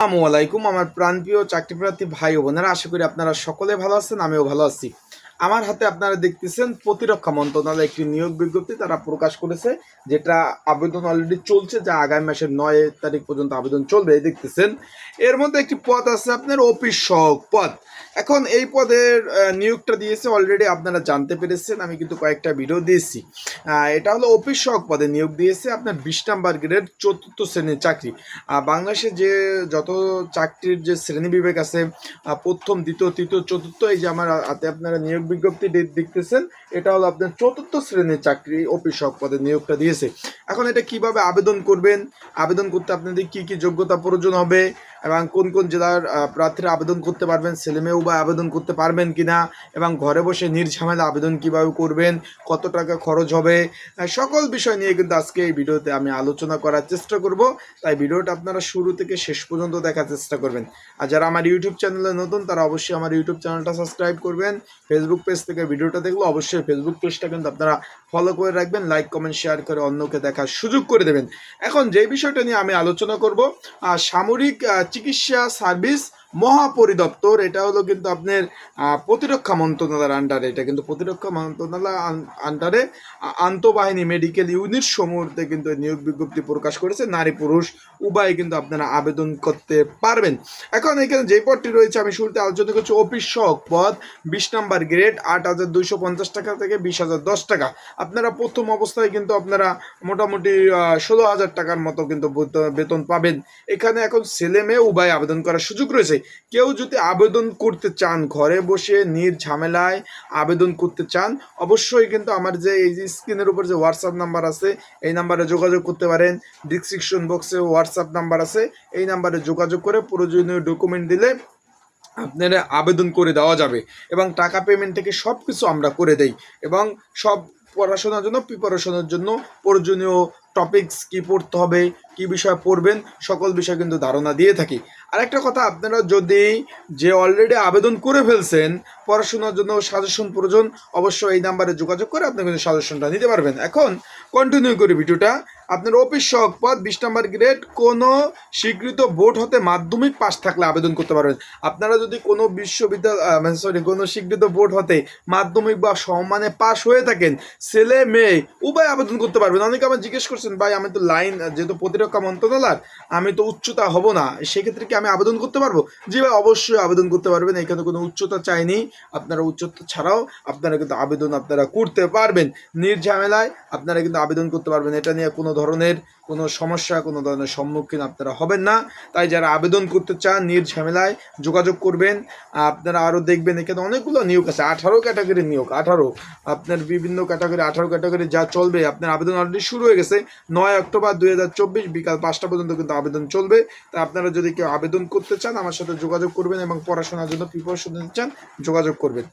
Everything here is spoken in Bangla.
আসসালামু আলাইকুম, আমার প্রাণপ্রিয় চাকরি প্রার্থী ভাই ও বোনেরা, আশা করি আপনারা সকলে ভালো আছেন, আমিও ভালো আছি। আমার হাতে আপনারা দেখতেছেন প্রতিরক্ষা মন্ত্রণালয় একটি নিয়োগ বিজ্ঞপ্তি তারা প্রকাশ করেছে, যেটা আবেদন অলরেডি চলছে, যা আগামী মাসের নয় তারিখ পর্যন্ত আবেদন চলবে দেখতেছেন। এর মধ্যে একটি পদ আছে আপনার অফিস সহক পদ। এখন এই পদের নিয়োগটা দিয়েছে অলরেডি আপনারা জানতে পেরেছেন, আমি কিন্তু কয়েকটা ভিডিও দিয়েছি। এটা হলো অফিস সহক পদে নিয়োগ দিয়েছে আপনার বিশ নাম্বার গ্রেড চতুর্থ শ্রেণির চাকরি। বাংলাদেশে যে যত চাকরির যে শ্রেণি বিবেক আছে প্রথম, দ্বিতীয়, তৃতীয়, চতুর্থ, এই যে আমার হাতে আপনারা নিয়োগ বিজ্ঞপ্তি দেখতেছেন, এটা হলো আপনার চতুর্থ শ্রেণির চাকরি অফিস সহক পদে নিয়োগটা দিয়েছে। এখন এটা কীভাবে আবেদন করবেন? আবেদন করতে আপনাদের কি কি যোগ্যতা প্রয়োজন হবে? এবং কোন কোন জেলার প্রার্থীরা আবেদন করতে পারবেন, ছেলে মেয়েও বা আবেদন করতে পারবেন কি না এবং ঘরে বসে নির্ঝামেলা আবেদন কীভাবে করবেন, কত টাকা খরচ হবে সকল বিষয় নিয়ে কিন্তু আজকে এই ভিডিওতে আমি আলোচনা করার চেষ্টা করব। তাই ভিডিওটা আপনারা শুরু থেকে শেষ পর্যন্ত দেখার চেষ্টা করবেন। আর যারা আমার ইউটিউব চ্যানেলে নতুন, তারা অবশ্যই আমার ইউটিউব চ্যানেলটা সাবস্ক্রাইব করবেন। ফেসবুক পেজ থেকে ভিডিওটা দেখলে অবশ্যই ফেসবুক পেজটা কিন্তু আপনারা ফলো করে রাখবেন লাইক কমেন্ট শেয়ার করে অন্যকে দেখার সুযোগ করে দেবেন। এখন যে বিষয়টা নিয়ে আমি আলোচনা করব সামরিক চিকিৎসা সার্ভিস মহাপরিদপ্তর, এটা হলো কিন্তু আপনার প্রতিরক্ষা মন্ত্রণালয়ের আন্ডারে এটা কিন্তু প্রতিরক্ষা মন্ত্রণালয় আন্ডারে আন্তঃবাহিনী মেডিকেল ইউনিট সমূহতে কিন্তু নিয়োগ বিজ্ঞপ্তি প্রকাশ করেছে। নারী পুরুষ, উভয় কিন্তু আপনারা আবেদন করতে পারবেন। এখন এখানে যে পদটি রয়েছে, আমি শুরুতে আলোচনা করছি অফিস সহক পদ, বিশ নাম্বার গ্রেড আট হাজার দুইশো পঞ্চাশ টাকা থেকে বিশ হাজার দশ টাকা। আপনারা প্রথম অবস্থায় কিন্তু আপনারা মোটামুটি ষোলো হাজার টাকার মতো কিন্তু বেত- বেতন পাবেন। এখানে এখন ছেলে মেয়ে উভয় আবেদন করার সুযোগ রয়েছে। কেউ যদি আবেদন করতে চান, ঘরে বসে নির ঝামেলায় আবেদন করতে চান, অবশ্যই কিন্তু আমার যে এই যে স্ক্রিনের উপর যে হোয়াটসঅ্যাপ নাম্বার আছে, এই নাম্বারে যোগাযোগ করতে পারেন। ডিসক্রিপশন বক্সে হোয়াটসঅ্যাপ নাম্বার আছে, এই নাম্বারে যোগাযোগ করে প্রয়োজনীয় ডকুমেন্ট দিলে আপনারা আবেদন করে দেওয়া যাবে এবং টাকা পেমেন্ট থেকে সব কিছু আমরা করে দেই এবং সব পড়াশোনার জন্য প্রিপারেশনের জন্য প্রয়োজনীয় টপিকস কি পড়তে হবে, কি বিষয় পড়বেন, সকল বিষয় কিন্তু ধারণা দিয়ে থাকি। আর একটা কথা, আপনারা যদি যে অলরেডি আবেদন করে ফেলছেন, পড়াশোনার জন্য সাজেশন প্রয়োজন, অবশ্যই এই নাম্বারে যোগাযোগ করে আপনি কিন্তু সাজেশনটা নিতে পারবেন। এখন কন্টিনিউ করি ভিডিওটা আপনার অফিস সহক পদ, বিশ নম্বর গ্রেড কোনো স্বীকৃত বোর্ড হতে মাধ্যমিক পাস থাকলে আবেদন করতে পারবেন। আপনারা যদি কোনো বিশ্ববিদ্যালয় সরি কোনো স্বীকৃত বোর্ড হতে মাধ্যমিক বা সম্মানে পাস হয়ে থাকেন, ছেলে, মেয়ে, উভয় আবেদন করতে পারবেন। অনেকে আমার জিজ্ঞেস করছেন, ভাই, আমি তো লাইন, যেহেতু প্রতিরক্ষা মন্ত্রণালয়, আমি তো উচ্চতা হব না, সেক্ষেত্রে কি আমি আবেদন করতে পারব? জি ভাই, অবশ্যই আবেদন করতে পারবেন। এখানে কোনো উচ্চতা চাইনি। আপনারা উচ্চতা ছাড়াও আপনারা কিন্তু আবেদন আপনারা করতে পারবেন। নির্ঝামেলায় আপনারা কিন্তু আবেদন করতে পারবেন। এটা নিয়ে কোনো ধরনের কোনো সমস্যা, কোনো ধরনের সম্মুখীন আপনারা হবেন না। তাই যারা আবেদন করতে চান নির্ঝামেলায় যোগাযোগ করবেন। আপনারা আরও দেখবেন এখানে অনেকগুলো নিয়োগ আছে। আঠারো ক্যাটাগরির নিয়োগ, আঠারো। আপনার বিভিন্ন ক্যাটাগরি আঠারো ক্যাটাগরি যা চলবে, আপনার আবেদন অলরেডি শুরু হয়ে গেছে। নয় অক্টোবর দুই হাজার চব্বিশ বিকাল পাঁচটা পর্যন্ত কিন্তু আবেদন চলবে। তা আপনারা যদি কেউ আবেদন করতে চান, আমার সাথে যোগাযোগ করবেন এবং পড়াশোনার জন্য প্রিপারেশন নিতে চান, যোগাযোগ করবেন।